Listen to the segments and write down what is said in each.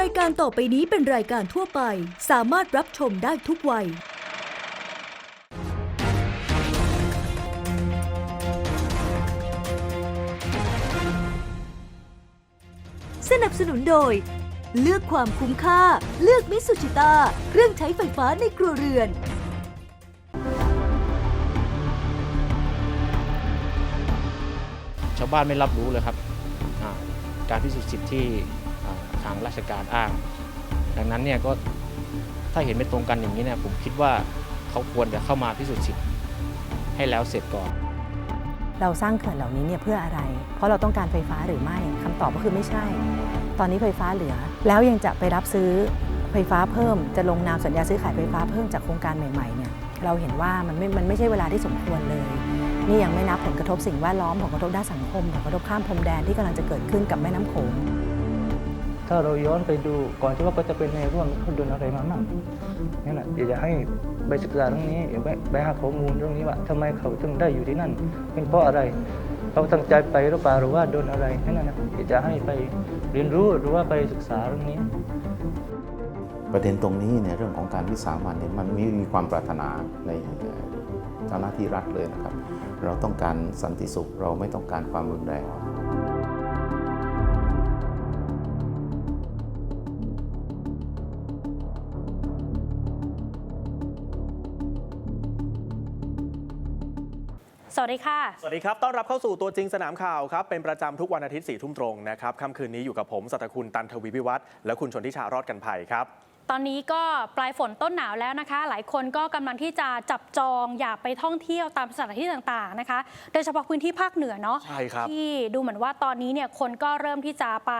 รายการต่อไปนี้เป็นรายการทั่วไป สามารถรับชมได้ทุกวัย สนับสนุนโดย เลือกความคุ้มค่า เลือกมิสุชิตาเครื่องใช้ไฟฟ้าในครัวเรือน ชาวบ้านไม่รับรู้เลยครับอ่าการพิสูจน์สิทธิ์ที่ ทางราชการอ้าง ดังนั้นเนี่ยก็ถ้าเห็นไม่ตรงกันอย่างนี้เนี่ยผมคิดว่าเขาควรจะเข้ามาพิสูจน์สิทธิ์ให้แล้วเสร็จก่อน เราสร้างเขื่อนเหล่านี้เนี่ยเพื่ออะไร เพราะเราต้องการไฟฟ้าหรือไม่คำตอบก็คือไม่ใช่ ตอนนี้ไฟฟ้าเหลือ แล้วยังจะไปรับซื้อไฟฟ้าเพิ่ม จะลงนามสัญญาซื้อขายไฟฟ้าเพิ่มจากโครงการใหม่ๆเนี่ยเราเห็นว่ามันไม่ มันไม่ใช่เวลาที่สมควรเลย นี่ยังไม่นับผลกระทบสิ่งแวดล้อมผลกระทบด้านสังคมผลกระทบข้ามพรมแดนที่กำลังจะเกิดขึ้นกับแม่น้ำโขง ถ้าเราย้อนไปดูก่อนที่ว่าเขาจะเป็นในร่วมเขาโดนอะไรมามั่งนี่แหละอยากจะให้ไปศึกษาเรื่องนี้อยาไปไปหาข้อมูลเรื่องนี้ว่าทำไมเขาถึงได้อยู่ที่นั่น เป็นเพราะอะไรเขาตั้งใจไปหรือเปล่าหรือว่าโดนอะไรนั่นนะอยากจะให้ไปเรียนรู้หรือว่าไปศึกษาเรื่องนี้ ประเด็นตรงนี้เนี่ยเรื่องของการวิสามันเนี่ยมันไม่มีความปรารถนาในเอ่อเจ้าหน้าที่รัฐเลยนะครับ เราต้องการสันติสุขเราไม่ต้องการความรุนแรง สวัสดีค่ะ สวัสดีครับ ต้อนรับเข้าสู่ตัวจริงสนามข่าวครับ เป็นประจำทุกวันอาทิตย์สี่ทุ่มตรงนะครับ ค่ำคืนนี้อยู่กับผมสัตคุณตันทวีพิวัตรและคุณชนทิชารอดกันภัยครับตอนนี้ก็ปลายฝนต้นหนาวแล้วนะคะ หลายคนก็กำลังที่จะจับจองอยากไปท่องเที่ยวตามสถานที่ต่างๆนะคะ โดยเฉพาะพื้นที่ภาคเหนือเนาะใช่ครับที่ดูเหมือนว่าตอนนี้เนี่ยคนก็เริ่มที่จะไป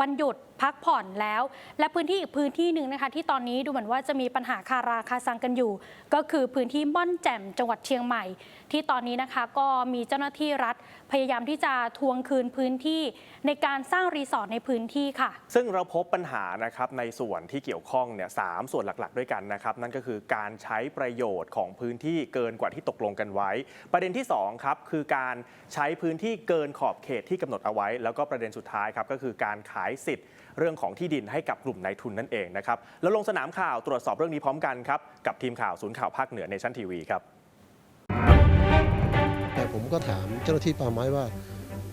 วันหยุด พักผ่อนแล้ว และพื้นที่อีกพื้นที่หนึ่งนะคะ ที่ตอนนี้ดูเหมือนว่าจะมีปัญหาคาราคาซังกันอยู่ ก็คือพื้นที่ม่อนแจ่มจังหวัดเชียงใหม่ ที่ตอนนี้นะคะก็มีเจ้าหน้าที่รัฐ พยายามที่จะทวงคืนพื้นที่ ในการสร้างรีสอร์ทในพื้นที่ค่ะ ซึ่งเราพบปัญหานะครับในส่วนที่เกี่ยวข้องเนี่ยสามส่วนหลักๆ ด้วยกันนะครับนั่นก็คือการใช้ประโยชน์ของพื้นที่เกินกว่าที่ตกลงกันไว้ ประเด็นที่สองครับคือการใช้พื้นที่เกินขอบเขตที่กำหนดเอาไว้ แล้วก็ประเด็นสุดท้ายครับก็คือการขายสิทธิ์เรื่องของที่ดินให้กับกลุ่มนายทุนนั่นเองนะครับแล้วลงสนามข่าวตรวจสอบเรื่องนี้พร้อมกันครับกับทีมข่าวศูนย์ข่าวภาคเหนือเนชั่นทีวีครับแต่ผมก็ถามเจ้าหน้าที่ป่าไม้ว่า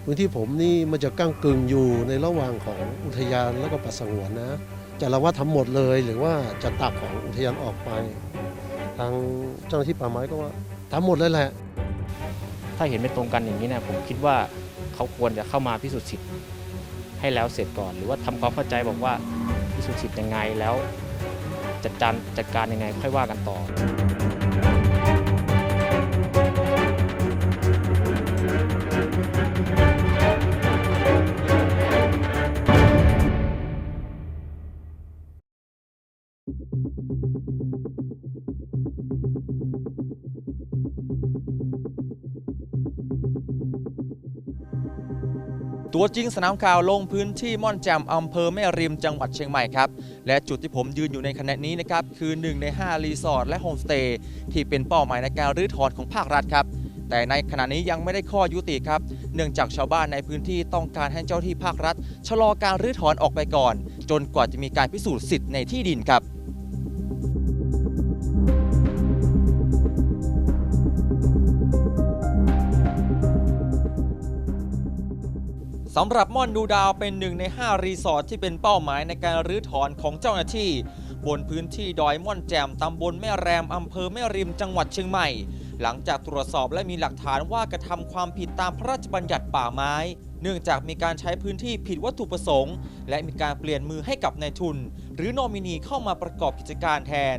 พื้นที่ผมนี่มันจะก้างกึ่งอยู่ในระหว่างของอุทยานแล้วก็ป่าสงวนนะจะเราว่าทำหมดเลยหรือว่าจะตัดของอุทยานออกไป ทางเจ้าหน้าที่ป่าไม้ก็ว่าทำหมดเลยแหละ ถ้าเห็นไม่ตรงกันอย่างนี้เนี่ยผมคิดว่าเขาควรจะเข้ามาพิสูจน์สิทธิ์ ให้แล้วเสร็จก่อน หรือว่าทำความเข้าใจบอกว่าพิสูจน์สิทธิ์ยังไงแล้วจัดการจัดการยังไงค่อยว่ากันต่อ ตัวจริงสนามข่าวลงพื้นที่ม่อนแจ่มอำเภอแม่ริมจังหวัดเชียงใหม่ครับ และจุดที่ผมยืนอยู่ในขณะนี้นะครับคือ 1 ใน 5 รีสอร์ทและโฮมสเตย์ที่เป็นเป้าหมายในการรื้อถอนของภาครัฐครับ แต่ในขณะนี้ยังไม่ได้ข้อยุติครับ เนื่องจากชาวบ้านในพื้นที่ต้องการให้เจ้าที่ภาครัฐ ชะลอการรื้อถอนออกไปก่อน จนกว่าจะมีการพิสูจน์สิทธิ์ในที่ดินครับ สำหรับม่อนดูดาวเป็นหนึ่งใน 5 รีสอร์ทที่เป็นเป้าหมายในการรื้อถอนของเจ้าหน้าที่ บนพื้นที่ดอยม่อนแจ่มตำบลแม่แรมอำเภอแม่ริมจังหวัดเชียงใหม่ หลังจากตรวจสอบและมีหลักฐานว่ากระทำความผิดตามพระราชบัญญัติป่าไม้ เนื่องจากมีการใช้พื้นที่ผิดวัตถุประสงค์ และมีการเปลี่ยนมือให้กับนายทุน หรือนอมินีเข้ามาประกอบกิจการแทน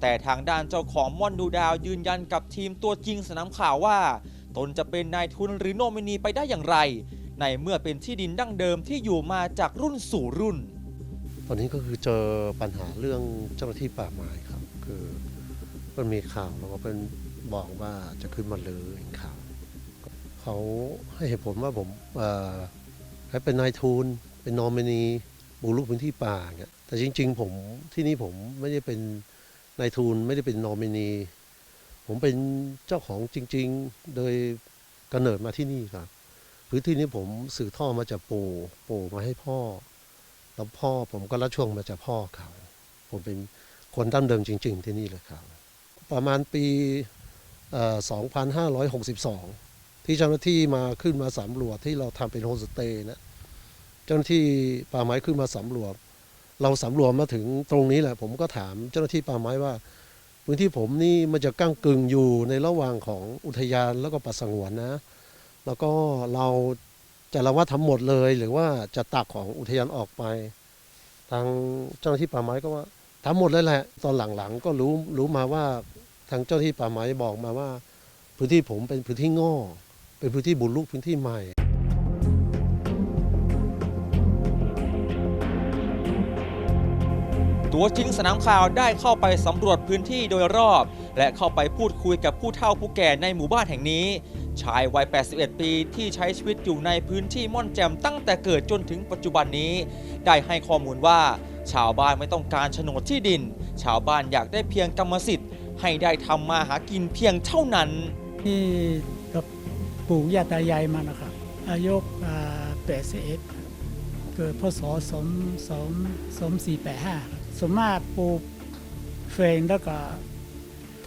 แต่ทางด้านเจ้าของม่อนดูดาวยืนยันกับทีมตัวจริงสนามข่าวว่า ตนจะเป็นนายทุนหรือนอมินีไปได้อย่างไร ในเมื่อเป็นที่ดินดั้งเดิมที่อยู่มาจากรุ่นสู่รุ่น ตอนนี้ก็คือเจอปัญหาเรื่องเจ้าหน้าที่ป่าไม้ครับ คือมันมีข่าวแล้วก็เป็นบอกว่าจะขึ้นมาเลยข่าวเขาให้เหตุผลว่าผมเอ่อให้เป็นนายทุนเป็นนอมินีบุกรุกพื้นที่ป่าเงี้ยแต่จริง ๆ ผมที่นี่ผมไม่ได้เป็นนายทุนไม่ได้เป็นนอมินี ผมเป็นเจ้าของจริง ๆ โดยกำเนิดมาที่นี่ครับ พื้นที่นี้ผมสืบทอดมาจากปู่ปู่มาให้พ่อ แล้วพ่อผมก็รับช่วงมาจากพ่อเขา ผมเป็นคนดั้งเดิมจริง ๆ ที่นี่เลยครับ ประมาณปี 2562 ที่เจ้าหน้าที่มาขึ้นมาสำรวจที่เราทำเป็นโฮสเตย์นะเจ้าหน้าที่ป่าไม้ขึ้นมาสำรวจ เราสำรวจมาถึงตรงนี้แหละ ผมก็ถามเจ้าหน้าที่ป่าไม้ว่าพื้นที่ผมนี่มันจะกั้งกึ่งอยู่ในระหว่างของอุทยานแล้วก็ป่าสงวนนะ แล้วก็เราจะละว่าทั้งหมดเลย หรือว่าจะตักของอุทยานออกไป ทางเจ้าหน้าที่ป่าไม้ก็ว่าทั้งหมดเลยแหละ ตอนหลังๆ ก็รู้รู้มาว่าทางเจ้าหน้าที่ป่าไม้บอกมาว่า พื้นที่ผมเป็นพื้นที่ง่อเป็นพื้นที่บุกรุกพื้นที่ใหม่ตัวจริงสนามข่าวได้เข้าไปสำรวจพื้นที่โดยรอบ และเข้าไปพูดคุยกับผู้เฒ่าผู้แก่ในหมู่บ้านแห่งนี้ ชายวัย 81 ปีที่ใช้ชีวิตอยู่ในพื้นที่ม่อนแจ่มตั้งแต่เกิดจนถึงปัจจุบันนี้ ได้ให้ข้อมูลว่า ชาวบ้านไม่ต้องการโฉนดที่ดิน ชาวบ้านอยากได้เพียงกรรมสิทธิ์ ให้ได้ทำมาหากินเพียงเท่านั้น ที่กับปู่ย่าตายายมานะครับอายุแปดสิบเอ็ดเกิดพศสมสมสมสี่แปดห้าสมมาปลูกเฟรนแล้วก็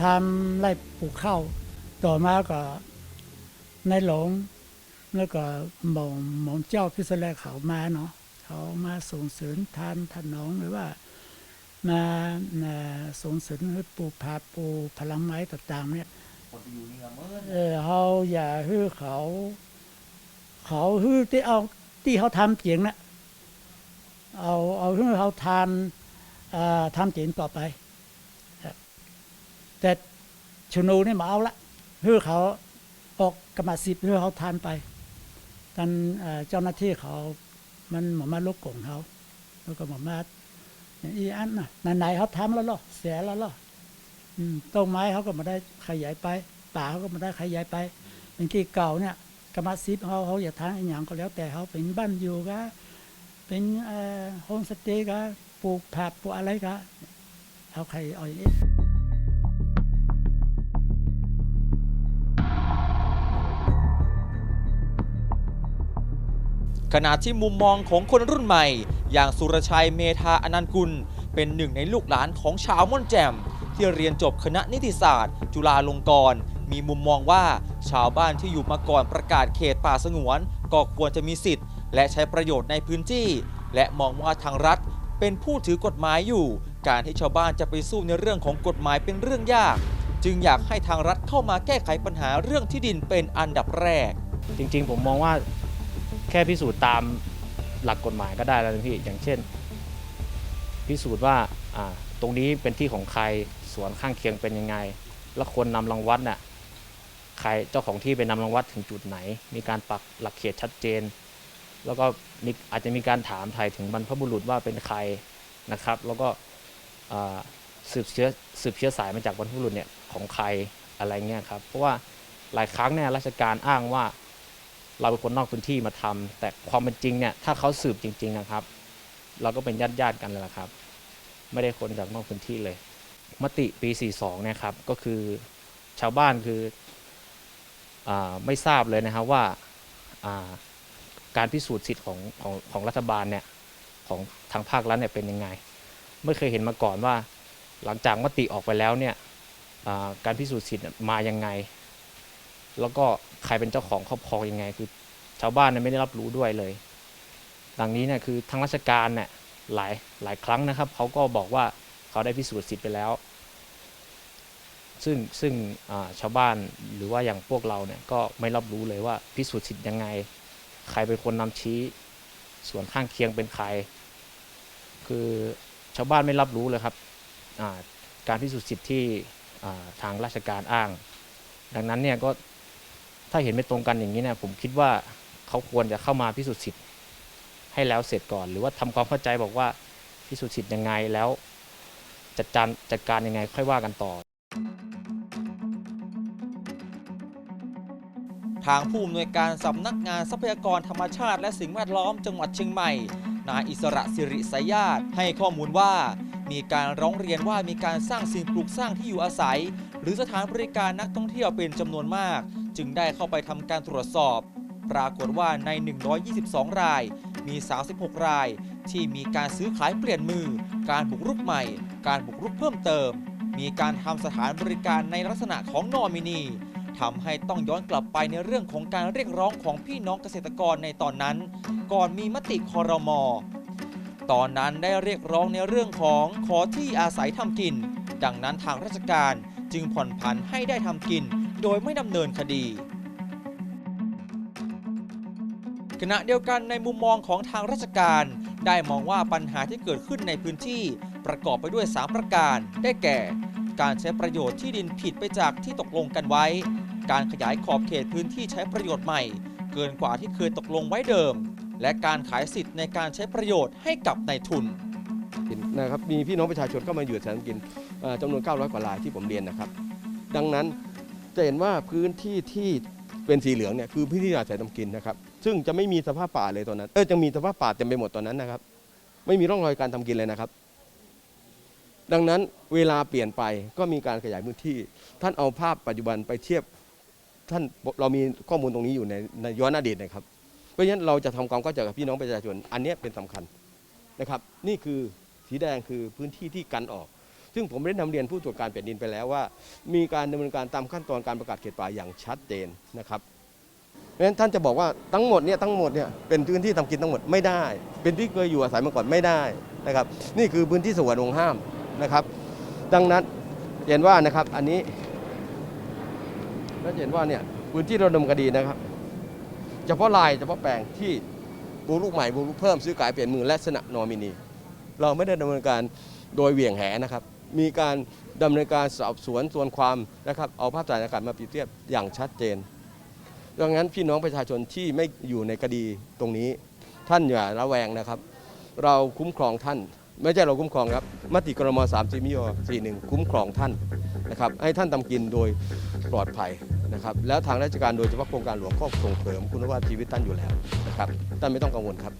ทำไร่ปลูกข้าวต่อมาก็ ในหลงแล้วก็หม่อมหม่อมเจ้าพิศแลเขามาเนาะเขามาส่งเสริมทานถนองหรือว่ามาเอ่อส่งเสริมให้ปลูกผักปลูกผลไม้ต่างๆเนี่ยเออเขาอย่าฮื้อเขา เขาฮื้อที่เอาที่เขาทำเจียงนะเอาเอาฮื้อเขาทานอ่าทำเจียงต่อไปครับแต่ชนูนี่มาเอาละฮื้อเขาออ กกรรมสิทธิ์ฮื้อเขาทานไปกันเจ้าหน้าที่เขามันหมอมาลบกกงเขาแล้วก็หมอมาอีอันน่ะไหนๆเขาทำแล้วเหรอเสียแล้วเหรออืมต้นไม้เขาก็มาได้ขยายไป ป่าเขาก็มาได้ขยายไปเป็นที่เก่าเนี่ยกรรมสิทธิ์เขาเขาอยากทางอหย่างก็แล้วแต่เขาเป็นบ้านอยู่ก็เป็นเอ่อโฮมสเตย์ก็ปลูกผักปลูกอะไรก็เอาใครเอาอย่างนี้ ขณะที่มุมมองของคนรุ่นใหม่ อย่างสุรชัยเมธาอนันต์กุล เป็นหนึ่งในลูกหลานของชาวม่อนแจ่ม ที่เรียนจบคณะนิติศาสตร์ จุฬาลงกรณ์มีมุมมองว่าชาวบ้านที่อยู่มาก่อนประกาศเขตป่าสงวนก็ควรจะมีสิทธิ์ และใช้ประโยชน์ในพื้นที่ และมองว่าทางรัฐ เป็นผู้ถือกฎหมายอยู่ การที่ชาวบ้านจะไปสู้ในเรื่องของกฎหมายเป็นเรื่องยาก จึงอยากให้ทางรัฐเข้ามาแก้ไขปัญหาเรื่องที่ดินเป็นอันดับแรก จริงๆ ผมมองว่า แค่พิสูจน์ตามหลักกฎหมายก็ได้แล้วนะพี่ อย่างเช่น พิสูจน์ว่าอ่าตรงนี้เป็นที่ของใครสวนข้างเคียงเป็นยังไง แล้วคนนำรังวัดน่ะใครเจ้าของที่ไปนำรังวัดถึงจุดไหน มีการปักหลักเขตชัดเจน แล้วก็มีอาจจะมีการถามไทยถึงบรรพบุรุษว่าเป็นใครนะครับ แล้วก็สืบเชื้อสืบเชื้อสายมาจากบรรพบุรุษเนี่ยของใครอะไรเงี้ยครับ เพราะว่าหลายครั้งเนี่ยราชการอ้างว่า เราเป็นคนนอกพื้นที่มาทำแต่ความเป็นจริงเนี่ยถ้าเขาสืบจริง ๆนะครับ เราก็เป็นญาติญาติๆกันเลยละครับ ไม่ได้คนจากนอกพื้นที่เลย มติปี 42เนี่ยครับก็คือชาวบ้านคืออไม่ทราบเลยนะครับว่าการพิสูจน์สิทธิ์ของของของรัฐบาลเนี่ยของทางภาครัฐเนี่ยเป็นยังไง ไม่เคยเห็นมาก่อนว่า หลังจากมติออกไปแล้วเนี่ยการพิสูจน์สิทธิ์มายังไง แล้วก็ ใครเป็นเจ้าของครอบครองยังไง คือ ชาวบ้านเนี่ยไม่ได้รับรู้ด้วยเลย ดังนี้เนี่ยคือทางราชการเนี่ยหลายหลายครั้งนะครับเขาก็บอกว่าเขาได้พิสูจน์สิทธิ์ไปแล้ว ซึ่งซึ่งชาวบ้านหรือว่าอย่างพวกเราเนี่ยก็ไม่รับรู้เลยว่าพิสูจน์สิทธิ์ยังไง ใครเป็นคนนำชี้ ส่วนข้างเคียงเป็นใคร คือชาวบ้านไม่รับรู้เลยครับการพิสูจน์สิทธิ์ที่ทางราชการอ้าง ดังนั้นเนี่ยก็ ถ้าเห็นไม่ตรงกันอย่างนี้เนี่ยผมคิดว่าเขาควรจะเข้ามาพิสูจน์สิทธิ์ให้แล้วเสร็จก่อน หรือว่าทำความเข้าใจบอกว่าพิสูจน์สิทธิ์ยังไงแล้ว จัดการจัดการยังไงค่อยว่ากันต่อ ทางผู้อำนวยการสำนักงานทรัพยากรธรรมชาติ และสิ่งแวดล้อมจังหวัดเชียงใหม่ นายอิสระสิริสายาตให้ข้อมูลว่า มีการร้องเรียนว่ามีการสร้างสิ่งปลูกสร้างที่อยู่อาศัย หรือสถานบริการนักท่องเที่ยวเป็นจำนวนมาก จึงได้เข้าไปทำการตรวจสอบ ปรากฏว่าใน 122 ราย มี 36 ราย ที่มีการซื้อขายเปลี่ยนมือ การบุกรุกใหม่ การบุกรุกเพิ่มเติม มีการทำสถานบริการในลักษณะของนอมินีทำให้ต้องย้อนกลับไปในเรื่องของการเรียกร้องของพี่น้องเกษตรกรในตอนนั้น ก่อนมีมติคอรมอตอนนั้นได้เรียกร้องในเรื่องของขอที่อาศัยทำกิน ดังนั้นทางราชการจึงผ่อนผันให้ได้ทำกิน โดยไม่ดำเนินคดี ขณะเดียวกันในมุมมองของทางราชการ ได้มองว่าปัญหาที่เกิดขึ้นในพื้นที่ประกอบไปด้วย 3 ประการ ได้แก่ การใช้ประโยชน์ที่ดินผิดไปจากที่ตกลงกันไว้ การขยายขอบเขตพื้นที่ใช้ประโยชน์ใหม่ เกินกว่าที่เคยตกลงไว้เดิม และการขายสิทธิ์ในการใช้ประโยชน์ให้กับนายทุนนะครับมีพี่น้องประชาชนเข้ามาอยู่อาศัยทำกินจำนวน 900 กว่ารายที่ผมเรียนนะครับ ดังนั้น จะเห็นว่าพื้นที่ที่เป็นสีเหลืองเนี่ยคือพื้นที่อาศัยทำกินนะครับ ซึ่งจะไม่มีสภาพป่าเลยตอนนั้น เออจะมีสภาพป่าเต็มไปหมดตอนนั้นนะครับ ไม่มีร่องรอยการทำกินเลยนะครับ ดังนั้นเวลาเปลี่ยนไปก็มีการขยายพื้นที่ ท่านเอาภาพปัจจุบันไปเทียบ ท่านเรามีข้อมูลตรงนี้อยู่ในในย้อนอดีตนะครับ เพราะฉะนั้นเราจะทำความเข้าใจกับพี่น้องประชาชน อันนี้เป็นสำคัญนะครับ นี่คือสีแดงคือพื้นที่ที่กันออก ซึ่งผมได้นำเรียนผู้ตรวจการแผ่นดินไปแล้วว่า มีการดำเนินการตามขั้นตอนการประกาศเขตป่าอย่างชัดเจนนะครับเพราะฉะนั้นท่านจะบอกว่าทั้งหมดเนี่ยทั้งหมดเนี่ยเป็นพื้นที่ทำกินทั้งหมดไม่ได้ เป็นที่เคยอยู่อาศัยมาก่อนไม่ได้นะครับ นี่คือพื้นที่สวนองค์ห้ามนะครับ ดังนั้นเห็นว่านะครับอันนี้แล้วเห็นว่าเนี่ยพื้นที่ราดำเนินคดีนะครับ เฉพาะลายเฉพาะแปลงที่บุกรุกใหม่บุกรุกเพิ่มซื้อขายเปลี่ยนมือและสนะนอมินี เราไม่ได้ดำเนินการโดยเหวี่ยงแหนะครับ มีการดำเนินการสอบสวนส่วนความนะครับเอาภาพถ่ายอากาศมาเปรียบเทียบอย่างชัดเจนดังนั้นพี่น้องประชาชนที่ไม่อยู่ในคดีตรงนี้ ท่านอย่าระแวงนะครับ เราคุ้มครองท่าน ไม่ใช่เราคุ้มครองครับมติกรม3 0มิโย41คุ้มครองท่านนะครับ ให้ท่านทำกินโดยปลอดภัยนะครับ แล้วทางราชการโดยเฉพาะโครงการหลวงก็ส่งเสริมคุณภาพชีวิตท่านอยู่แล้วนะครับท่านไม่ต้องกังวลครับ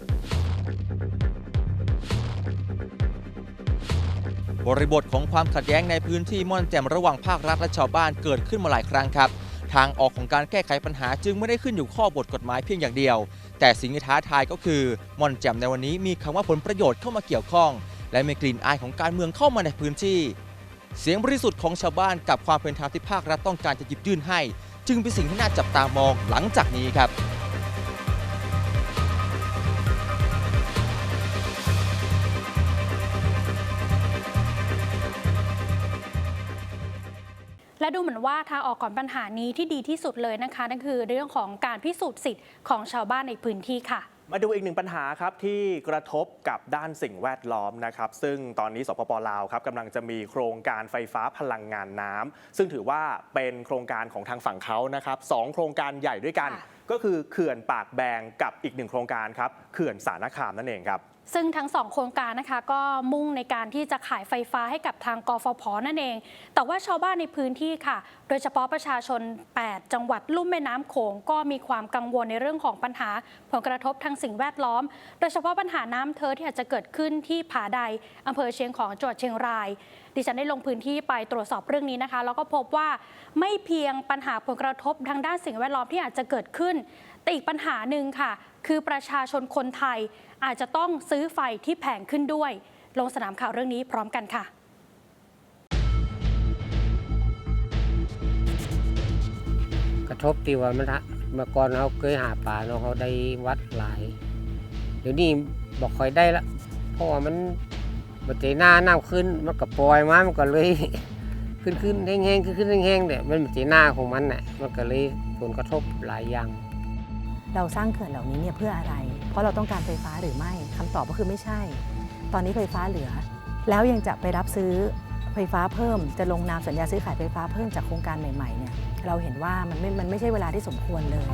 บริบทของความขัดแย้งในพื้นที่ม่อนแจ่มระหว่างภาครัฐและชาวบ้านเกิดขึ้นมาหลายครั้งครับ ทางออกของการแก้ไขปัญหาจึงไม่ได้ขึ้นอยู่ข้อบทกฎหมายเพียงอย่างเดียว แต่สิ่งที่ท้าทายก็คือม่อนแจ่มในวันนี้มีคำว่าผลประโยชน์เข้ามาเกี่ยวข้อง และมีกลิ่นอายของการเมืองเข้ามาในพื้นที่ เสียงบริสุทธิ์ของชาวบ้านกับความเป็นธรรมที่ภาครัฐต้องการจะหยิบยื่นให้ จึงเป็นสิ่งที่น่าจับตามองหลังจากนี้ครับ และดูเหมือนว่าทางออกก่อนปัญหานี้ที่ดีที่สุดเลยนะคะนั่นคือเรื่องของการพิสูจน์สิทธิ์ของชาวบ้านในพื้นที่ค่ะมาดูอีกหนึ่งปัญหาครับที่กระทบกับด้านสิ่งแวดล้อมนะครับ ซึ่งตอนนี้สปปลาวครับกำลังจะมีโครงการไฟฟ้าพลังงานน้ำซึ่งถือว่าเป็นโครงการของทางฝั่งเขานะครับสองโครงการใหญ่ด้วยกันค่ะก็คือเขื่อนปากแบงกับอีกหนึ่งโครงการครับเขื่อนสารคามนั่นเองครับ ซึ่งทั้งสองโครงการนะคะก็มุ่งในการที่จะขายไฟฟ้าให้กับทางกฟผนั่นเอง แต่ว่าชาวบ้านในพื้นที่ค่ะ โดยเฉพาะประชาชน 8 จังหวัดลุ่มแม่น้ำโขงก็มีความกังวลในเรื่องของปัญหา ผลกระทบทางสิ่งแวดล้อม โดยเฉพาะปัญหาน้ำเทอที่อาจจะเกิดขึ้นที่ผาใดอำเภอเชียงของจังหวัดเชียงราย ดิฉันได้ลงพื้นที่ไปตรวจสอบเรื่องนี้นะคะ แล้วก็พบว่าไม่เพียงปัญหาผลกระทบทางด้านสิ่งแวดล้อมที่อาจจะเกิดขึ้นแต่อีกปัญหาหนึ่งค่ะ คือประชาชนคนไทยอาจจะต้องซื้อไฟที่แพงขึ้นด้วย ลงสนามข่าวเรื่องนี้พร้อมกันค่ะกระทบที่ว่ามันฮะเมื่อก่อนเขาเคยหาปลาเนาะเขาได้วัดหลาย เดี๋ยวนี้บอกคอยได้ละเพราะว่ามันบัจหน้าน้ำขึ้นมันก็ปล่อยมามันก็เลย ขึ้นขึ้นแห้งๆขึ้นขึ้นแห้งๆเนี่ยมันบัจหน้าของมันน่ะมันก็เลยผลกระทบหลายอย่าง เราสร้างเขื่อนเหล่านี้เนี่ยเพื่ออะไร เพราะเราต้องการไฟฟ้าหรือไม่คำตอบก็คือไม่ใช่ ตอนนี้ไฟฟ้าเหลือ แล้วยังจะไปรับซื้อไฟฟ้าเพิ่ม จะลงนามสัญญาซื้อขายไฟฟ้าเพิ่มจากโครงการใหม่ๆเนี่ยเราเห็นว่ามันไม่มันไม่ใช่เวลาที่สมควรเลย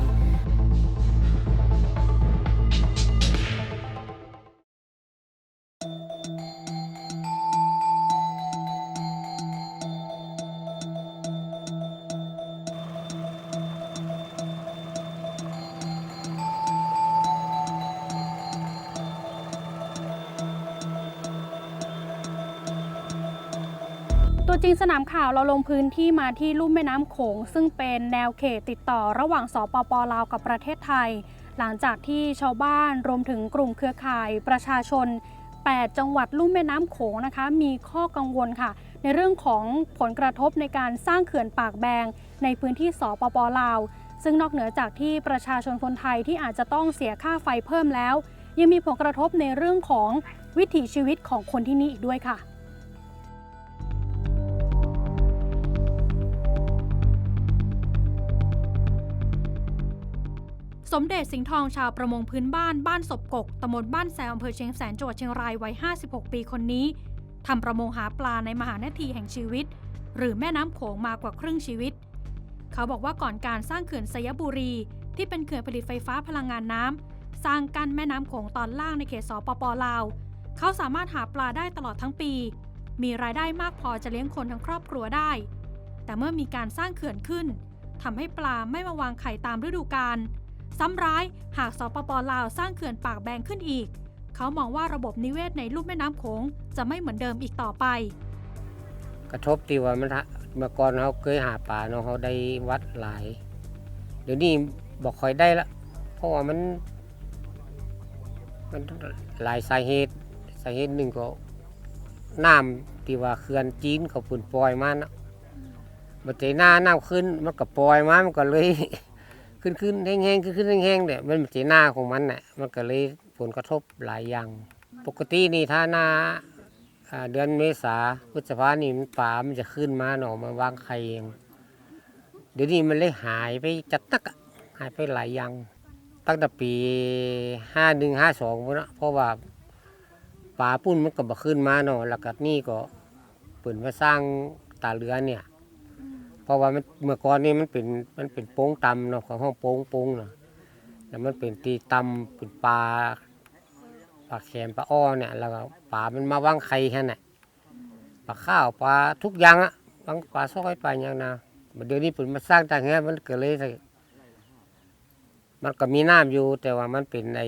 สนามข่าวเราลงพื้นที่มาที่ลุ่มแม่น้ำโขง ซึ่งเป็นแนวเขตติดต่อระหว่างสปปลาวกับประเทศไทย หลังจากที่ชาวบ้านรวมถึงกลุ่มเครือข่ายประชาชน 8 จังหวัดลุ่มแม่น้ำโขงนะคะ มีข้อกังวลค่ะ ในเรื่องของผลกระทบในการสร้างเขื่อนปากแบง ในพื้นที่สปปลาว ซึ่งนอกเหนือจากที่ประชาชนคนไทยที่อาจจะต้องเสียค่าไฟเพิ่มแล้ว ยังมีผลกระทบในเรื่องของวิถีชีวิตของคนที่นี่อีกด้วยค่ะ สมเด็จสิงห์ทองชาวประมงพื้นบ้านบ้านศพกกตำบลบ้านแซวอำเภอเชียงแสนจังหวัดเชียงรายวัย 56 ปีคนนี้ทำประมงหาปลาในมหานาทีแห่งชีวิต หรือแม่น้ำโขงมากว่าครึ่งชีวิต เขาบอกว่าก่อนการสร้างเขื่อนสยบุรี ที่เป็นเขื่อนผลิตไฟฟ้าพลังงานน้ำสร้างกั้นแม่น้ำโขงตอนล่างในเขตสปปลาว เขาสามารถหาปลาได้ตลอดทั้งปี มีรายได้มากพอจะเลี้ยงคนทั้งครอบครัวได้ แต่เมื่อมีการสร้างเขื่อนขึ้นทำให้ปลาไม่มาวางไข่ตามฤดูกาล ซ้ำร้ายหากสปปลาวสร้างเขื่อนปากแบงขึ้นอีก เขามองว่าระบบนิเวศในลุ่มแม่น้ำโขงจะไม่เหมือนเดิมอีกต่อไป กระทบตีว่ามันเมื่อก่อนเขาเคยหาปลาเนาะเขาได้วัดหลาย เดี๋ยวนี้บอกคอยได้ละ เพราะว่ามัน มันหลายสาเหตุสาเหตุหนึ่งก็น้ำที่ว่าเขื่อนจีนเขาปุ่นปล่อยมานะบัดใจหน้าน้ำขึ้นมันก็ปล่อยมามันก็เลย ขึ้นขึ้นแห้งๆขึ้นขึ้นแห้งๆเนี่ยมันบัดใจหน้าของมันน่ะมันก็เลยผลกระทบหลายอย่าง ปกตินี่ถ้าหน้าเดือนเมษาพฤษภานี่มันป่ามันจะขึ้นมาหนอมาวางไข่เองเดี๋ยวนี้มันเลยหายไปจัดตักหายไปหลายอย่างตั้งแต่ปีห้าหนึ่งห้าสองนะเพราะว่าป่าปุ้นมันก็บขึ้นมาเนาะแล้วก็นี่ก็เปิดมาสร้างตาเรือเนี่ย ราะว่ามันเมื่อก่อนนี่มันเป็นมันเป็นโป้งตำเนาะของห้องโป้งโป้งเนาะแล้วมันเป็นตีตำเป็นปลาปลาแคมปลาอ้อเนี่ยแล้วก็ปลามันมาวางไข่แค่นั้นปลาข้าวปลาทุกอย่างอะบางปลาซอยปลาอย่างนะเดี๋ยวนี้ผมมาสร้างต่างเงี้ยมันเกิดเลยมันก็มีน้ำอยู่ แต่ว่ามันเป็นไอ้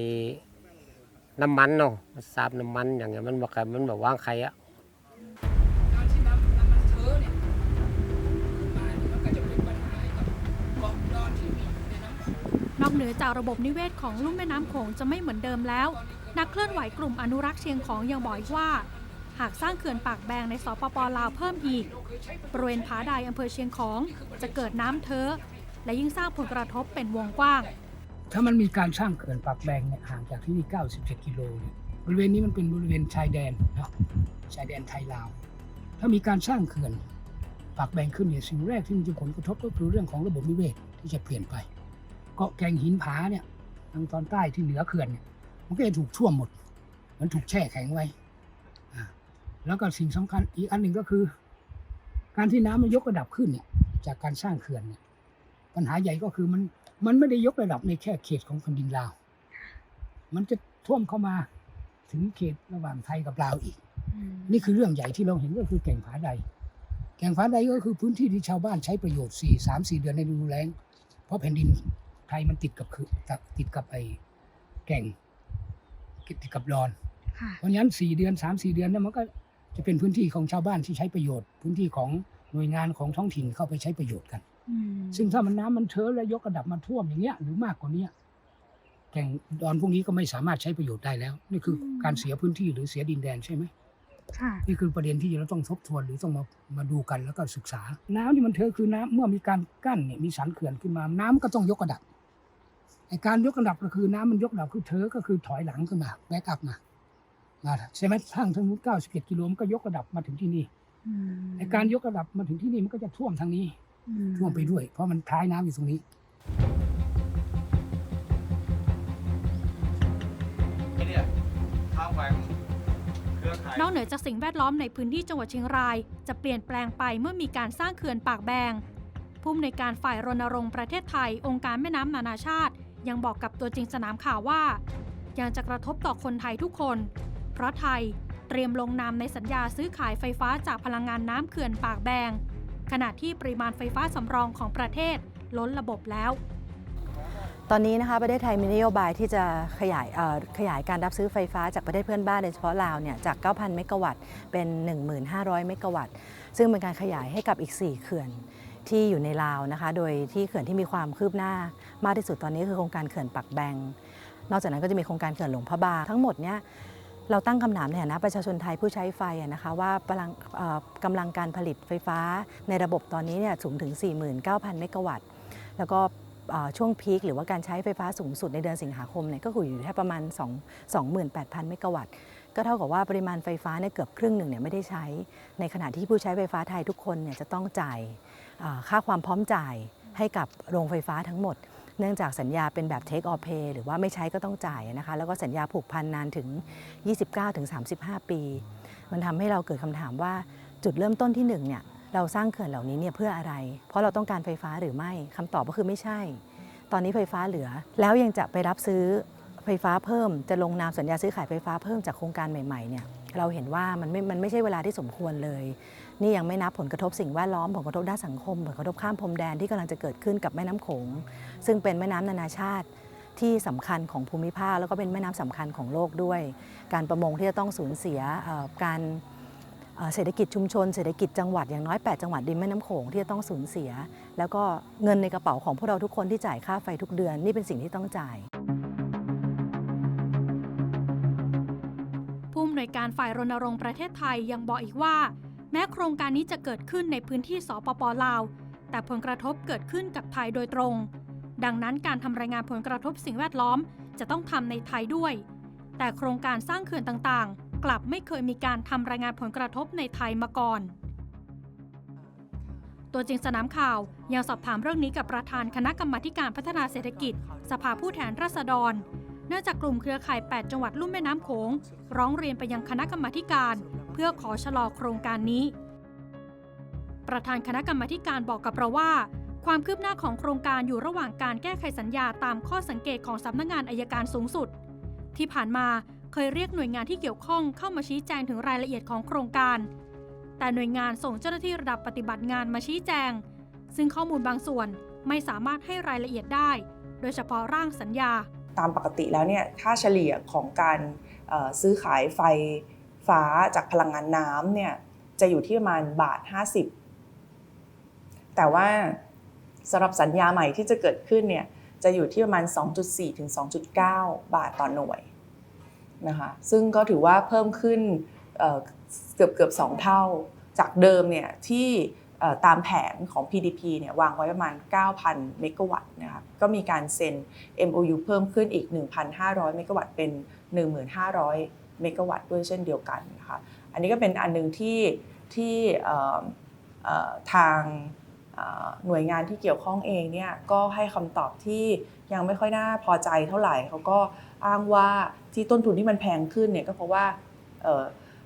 น้ำมันเนาะมันซาบน้ำมันอย่างเงี้ยมันบอกกันมันบอกวางไข่อะ น อกเหนือจากระบบนิเวศของลุ่มแม่น้ำโขงจะไม่เหมือนเดิมแล้ว นักเคลื่อนไหวกลุ่มอนุรักษ์เชียงของยังบอกอีกว่า หากสร้างเขื่อนปากแบงในสปปลาวเพิ่มอีก บริเวณผาใดอำเภอเชียงของ จะเกิดน้ำเท้อและยิ่งสร้างผลกระทบเป็นวงกว้าง ถ้ามันมีการสร้างเขื่อนปากแบงเนี่ยห่างจากที่นี่ 97 กิโลเนี่ยบริเวณนี้มันเป็นบริเวณชายแดนนะชายแดนไทยลาว ถ้ามีการสร้างเขื่อนปากแบงขึ้นเนี่ยสิ่งแรกที่มันจะผลกระทบก็คือเรื่องของระบบนิเวศที่จะเปลี่ยนไป เกาะแกงหินผาเนี่ยทางตอนใต้ที่เหนือเขื่อนเนี่ยมันก็จะถูกท่วมหมด มันถูกแช่แข็งไว้อ่าแล้วก็สิ่งสำคัญอีกอันหนึ่งก็คือ การที่น้ำมันยกระดับขึ้นเนี่ย จากการสร้างเขื่อนเนี่ยปัญหาใหญ่ก็คือมันมันไม่ได้ยกระดับในแค่เขตของแผ่นดินลาว มันจะท่วมเข้ามาถึงเขตระหว่างไทยกับลาวอีก นี่คือเรื่องใหญ่ที่เราเห็นก็คือแก่งผาใด แก่งผาใดก็คือพื้นที่ที่ชาวบ้านใช้ประโยชน์สี่สามสี่เดือนในฤดูแล้ง เพราะแผ่นดินไทยมันติดกับคือติดกับไอ้แก่งติดกับดอน เพราะฉะนั้นสี่เดือนสามสี่เดือนเนี่ยมันก็จะเป็นพื้นที่ของชาวบ้านที่ใช้ประโยชน์ พื้นที่ของหน่วยงานของท้องถิ่นเข้าไปใช้ประโยชน์กัน ซึ่งถ้ามันน้ำมันเทอะแล้วยกระดับมาท่วมอย่างเงี้ยหรือมากกว่านี้แก่งดอนพวกนี้ก็ไม่สามารถใช้ประโยชน์ได้แล้ว นี่คือการเสียพื้นที่หรือเสียดินแดนใช่ไหมค่ะนี่คือประเด็นที่เราต้องทบทวนหรือต้องมามาดูกันแล้วก็ศึกษา น้ำที่มันเทอะคือน้ำเมื่อมีการกั้นเนี่ยมีสันเขื่อนขึ้นมาน้ำก็ต้องยกระดับไอ การยกระดับก็คือน้ำมันยกระดับคือเทอะก็คือถอยหลังขึ้นมาแบกอัพมามาใช่ไหมทางทางนู้นเก้าสิบเอ็ดกิโลมันก็ยกระดับมาถึงที่นี่ไอการยกระดับมาถึงที่นี่มันก็จะท่วมทางนี้ท่วมไปด้วย เพราะมันท้ายน้ำอยู่ตรงนี้นอกเหนือจากสิ่งแวดล้อมในพื้นที่จังหวัดเชียงราย จะเปลี่ยนแปลงไปเมื่อมีการสร้างเขื่อนปากแบงผู้อำนวยการฝ่ายรณรงค์ประเทศไทย องค์การแม่น้ำนานาชาติ ยังบอกกับตัวจริงสนามข่าวว่า ยังจะกระทบต่อคนไทยทุกคน เพราะไทยเตรียมลงนามในสัญญาซื้อขายไฟฟ้าจากพลังงานน้ำเขื่อนปากแบง ขณะที่ปริมาณไฟฟ้าสำรองของประเทศล้นระบบแล้ว ตอนนี้นะคะประเทศไทยมีนโยบายที่จะขยายขยายการรับซื้อไฟฟ้าจากประเทศเพื่อนบ้านโดยเฉพาะลาวเนี่ยจาก 9,000 เมกะวัตต์เป็น 1,500 เมกะวัตต์ ซึ่งเป็นการขยายให้กับอีก 4 เขื่อน ที่อยู่ในลาวนะคะ โดยที่เขื่อนที่มีความคืบหน้ามากที่สุดตอนนี้คือโครงการเขื่อนปักแบง นอกจากนั้นก็จะมีโครงการเขื่อนหลวงพระบางทั้งหมดเนี่ยเราตั้งคำถามในฐานะประชาชนไทยผู้ใช้ไฟนะคะว่ากำลังการผลิตไฟฟ้าในระบบตอนนี้เนี่ยสูงถึง 49,000 เมกะวัตต์ แล้วก็ช่วงพีคหรือว่าการใช้ไฟฟ้าสูงสุดในเดือนสิงหาคมเนี่ยก็คืออยู่แค่ประมาณ2 28,000 เมกะวัตต์ก็เท่ากับว่าปริมาณไฟฟ้าเนี่ยเกือบครึ่งหนึ่งเนี่ยไม่ได้ใช้ ในขณะที่ผู้ใช้ไฟฟ้าไทยทุกคนเนี่ยจะต้องจ่าย ค่าความพร้อมจ่ายให้กับโรงไฟฟ้าทั้งหมด เนื่องจากสัญญาเป็นแบบ take or pay หรือว่าไม่ใช้ก็ต้องจ่ายนะคะ แล้วก็สัญญาผูกพันนานถึง 29-35 ปี มันทำให้เราเกิดคำถามว่าจุดเริ่มต้นที่หนึ่งเนี่ยเราสร้างเขื่อนเหล่านี้เนี่ยเพื่ออะไร เพราะเราต้องการไฟฟ้าหรือไม่คำตอบก็คือไม่ใช่ ตอนนี้ไฟฟ้าเหลือ แล้วยังจะไปรับซื้อไฟฟ้าเพิ่ม จะลงนามสัญญาซื้อขายไฟฟ้าเพิ่มจากโครงการใหม่ๆเนี่ย เราเห็นว่ามันไม่ มันไม่ใช่เวลาที่สมควรเลย นี่ยังไม่นับผลกระทบสิ่งแวดล้อมผลกระทบด้านสังคม ผลกระทบข้ามพรมแดนที่กำลังจะเกิดขึ้นกับแม่น้ำโขง ซึ่งเป็นแม่น้ำนานาชาติที่สำคัญของภูมิภาค แล้วก็เป็นแม่น้ำสำคัญของโลกด้วย การประมงที่จะต้องสูญเสียการเศรษฐกิจชุมชนเศรษฐกิจจังหวัดอย่างน้อย 8 จังหวัดริมแม่น้ำโขงที่จะต้องสูญเสีย แล้วก็เงินในกระเป๋าของพวกเราทุกคนที่จ่ายค่าไฟทุกเดือนนี่เป็นสิ่งที่ต้องจ่ายผู้อำนวยการฝ่ายรณรงค์ประเทศไทยยังบอกอีกว่า แม้โครงการนี้จะเกิดขึ้นในพื้นที่สปปลาว แต่ผลกระทบเกิดขึ้นกับไทยโดยตรง ดังนั้นการทำรายงานผลกระทบสิ่งแวดล้อมจะต้องทำในไทยด้วย แต่โครงการสร้างเขื่อนต่างๆ กลับไม่เคยมีการทำรายงานผลกระทบในไทยมาก่อน ตัวจริงสนามข่าวยังสอบถามเรื่องนี้กับประธานคณะกรรมาการพัฒนาเศรษฐกิจ สภาผู้แทนราษฎร เนื่องจากกลุ่มเครือข่าย 8 จังหวัดลุ่มแม่น้ำโขงร้องเรียนไปยังคณะกรรมาการ เพื่อขอชะลอโครงการนี้ ประธานคณะกรรมการบอกกับเราว่า ความคืบหน้าของโครงการอยู่ระหว่างการแก้ไขสัญญาตามข้อสังเกตของสำนักงานอายการสูงสุด ที่ผ่านมาเคยเรียกหน่วยงานที่เกี่ยวข้องเข้ามาชี้แจงถึงรายละเอียดของโครงการ แต่หน่วยงานส่งเจ้าหน้าที่ระดับปฏิบัติงานมาชี้แจง ซึ่งข้อมูลบางส่วนไม่สามารถให้รายละเอียดได้ โดยเฉพาะร่างสัญญา ตามปกติแล้วเนี่ยค่าเฉลี่ยของการซื้อขายไฟ ฟ้าจากพลังงานน้ำเนี่ยจะอยู่ที่ประมาณบาท 50 แต่ว่าสำหรับสัญญาใหม่ที่จะเกิดขึ้นเนี่ยจะอยู่ที่ประมาณ 2.4 ถึง 2.9 บาทต่อหน่วยนะคะซึ่งก็ถือว่าเพิ่มขึ้นเเกือบเกือบ2เท่าจากเดิมเนี่ยที่ตามแผนของ PDP เนี่ยวางไว้ประมาณ 9,000 เมกะวัตต์นะคะก็มีการเซ็น MOU เพิ่มขึ้นอีก 1,500 เมกะวัตต์เป็น 1,500 เมกะวัตต์ด้วยเช่นเดียวกันนะคะอันนี้ก็เป็นอันหนึ่งที่ที่ทางหน่วยงานที่เกี่ยวข้องเองเนี่ยก็ให้คำตอบที่ยังไม่ค่อยน่าพอใจเท่าไหร่เขาก็อ้างว่าที่ต้นทุนที่มันแพงขึ้นเนี่ยก็เพราะว่า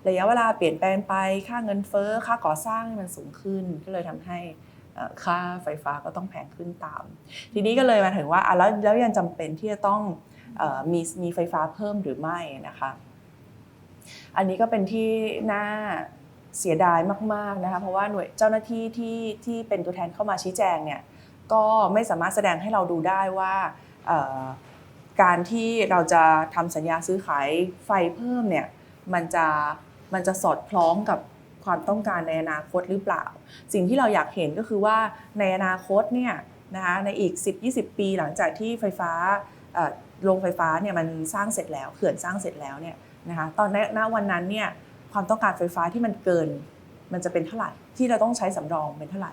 ระยะเวลาเปลี่ยนแปลงไปค่าเงินเฟ้อค่าก่อสร้างมันสูงขึ้นก็เลยทำให้ค่าไฟฟ้าก็ต้องแพงขึ้นตาม ทีนี้ก็เลยมาถึงว่าแล้วแล้วยังจำเป็นที่จะต้องออมีมีไฟฟ้าเพิ่มหรือไม่นะคะ อันนี้ก็เป็นที่น่าเสียดายมากๆนะคะเพราะว่าหน่วยเจ้าหน้าที่ที่ที่เป็นตัวแทนเข้ามาชี้แจงเนี่ยก็ไม่สามารถแสดงให้เราดูได้ว่าการที่เราจะทำสัญญาซื้อขายไฟเพิ่มเนี่ยมันจะมันจะสอดคล้องกับความต้องการในอนาคตหรือเปล่า สิ่งที่เราอยากเห็นก็คือว่าในอนาคตเนี่ยนะคะในอีก 10-20 ปีหลังจากที่ไฟฟ้าโรงไฟฟ้าเนี่ยมันสร้างเสร็จแล้วเขื่อนสร้างเสร็จแล้วเนี่ย นะคะตอนณวันนั้นเนี่ยความต้องการไฟฟ้าที่มันเกิน มันจะเป็นเท่าไหร่ ที่เราต้องใช้สำรองเป็นเท่าไหร่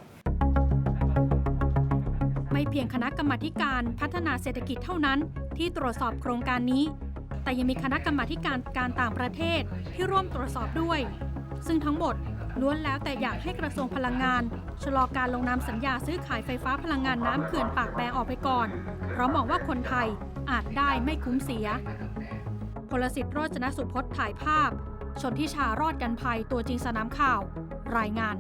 ไม่เพียงคณะกรรมาธิการพัฒนาเศรษฐกิจเท่านั้น ที่ตรวจสอบโครงการนี้ แต่ยังมีคณะกรรมาธิการการต่างประเทศที่ร่วมตรวจสอบด้วย ซึ่งทั้งหมดล้วนแล้วแต่อยากให้กระทรวงพลังงาน ชะลอการลงนามสัญญาซื้อขายไฟฟ้าพลังงานน้ำเขื่อนปากแบงออกไปก่อน เพราะมองว่าคนไทยอาจได้ไม่คุ้มเสีย พลสิทธิ์โรจนสุพจน์ถ่ายภาพ ชนทิชารอดกันภัยตัวจริงสนามข่าว รายงาน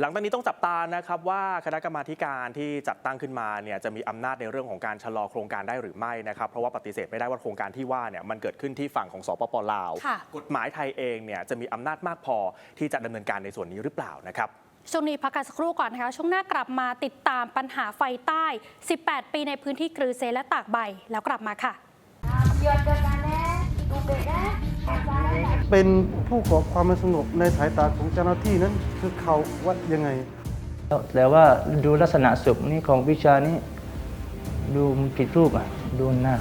หลังจากนี้ต้องจับตานะครับว่าคณะกรรมาธิการที่จัดตั้งขึ้นมาเนี่ยจะมีอำนาจในเรื่องของการชะลอโครงการได้หรือไม่นะครับเพราะว่าปฏิเสธไม่ได้ว่าโครงการที่ว่าเนี่ยมันเกิดขึ้นที่ฝั่งของสปปลาวค่ะกฎหมายไทยเองเนี่ยจะมีอำนาจมากพอที่จะดำเนินการในส่วนนี้หรือเปล่านะครับ ช่วงนี้พักกันสักครู่ก่อนนะคะ ช่วงหน้ากลับมาติดตามปัญหาไฟใต้ 18 ปีในพื้นที่กรือเซและตากใบ แล้วกลับมาค่ะ Siap dan aneh, เป็นผู้ก่อความไม่สงบในสายตาของเจ้าหน้าที่นั้นคือเขาวัดยังไง แต่ว่าดูลักษณะศพนี่ของวิชานี้ ดูมันผิดรูปอะ ดูหน้า